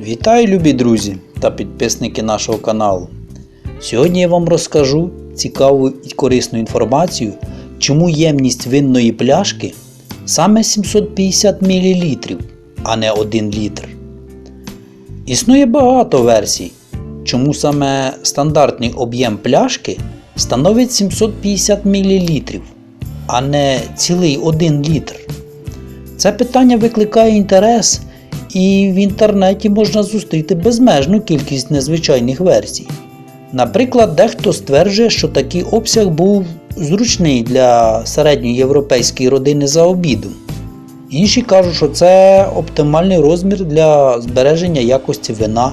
Вітаю, любі друзі та підписники нашого каналу. Сьогодні я вам розкажу цікаву і корисну інформацію, чому ємність винної пляшки саме 750 мл, а не 1 літр. Існує багато версій, чому саме стандартний об'єм пляшки становить 750 мл, а не цілий 1 літр. Це питання викликає інтерес, і в інтернеті можна зустріти безмежну кількість незвичайних версій. Наприклад, дехто стверджує, що такий обсяг був зручний для середньоєвропейської родини за обідом. Інші кажуть, що це оптимальний розмір для збереження якості вина.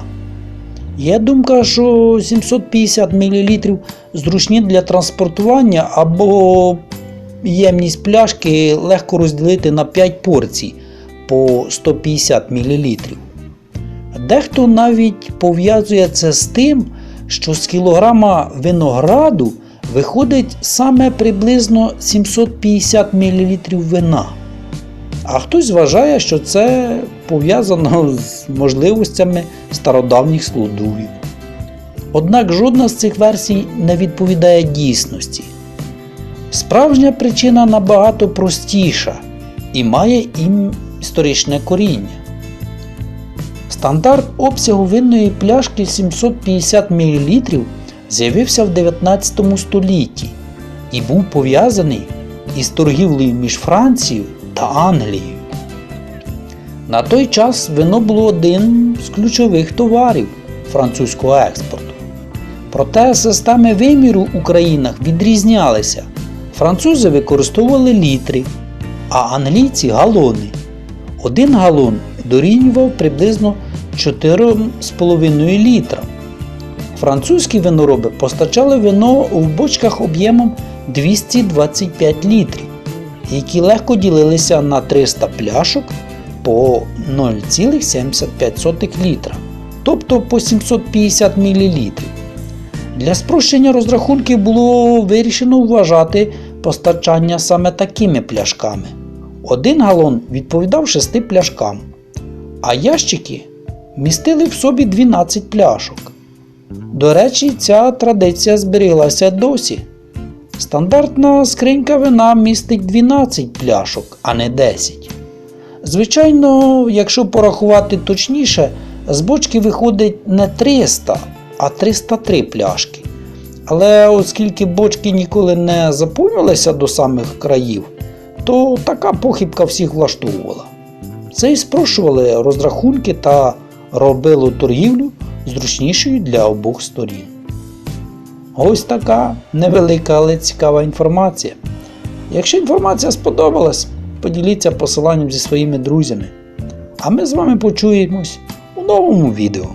Є думка, що 750 мл зручні для транспортування або ємність пляшки легко розділити на 5 порцій по 150 мл. Дехто навіть пов'язує це з тим, що з кілограма винограду виходить саме приблизно 750 мл вина. А хтось вважає, що це пов'язано з можливостями стародавніх слудувів. Однак жодна з цих версій не відповідає дійсності. Справжня причина набагато простіша і має їм історичне коріння. Стандарт обсягу винної пляшки 750 мл з'явився в 19 столітті і був пов'язаний із торгівлею між Францією та Англією. На той час вино було одним з ключових товарів французького експорту. Проте системи виміру у країнах відрізнялися. Французи використовували літри, а англійці галони. Один галон дорівнював приблизно 4,5 літра. Французькі винороби постачали вино в бочках об'ємом 225 літрів, які легко ділилися на 300 пляшок по 0,75 літра, тобто по 750 мл. Для спрощення розрахунків було вирішено вважати постачання саме такими пляшками. Один галон відповідав 6 пляшкам, а ящики містили в собі 12 пляшок. До речі, ця традиція зберіглася досі. Стандартна скринька вина містить 12 пляшок, а не 10. Звичайно, якщо порахувати точніше, з бочки виходить не 300, а 303 пляшки. Але оскільки бочки ніколи не заповнювалися до самих країв, то така похибка всіх влаштовувала. Це і спрощували розрахунки та робило торгівлю зручнішою для обох сторін. Ось така невелика, але цікава інформація. Якщо інформація сподобалась, поділіться посиланням зі своїми друзями. А ми з вами почуємось у новому відео.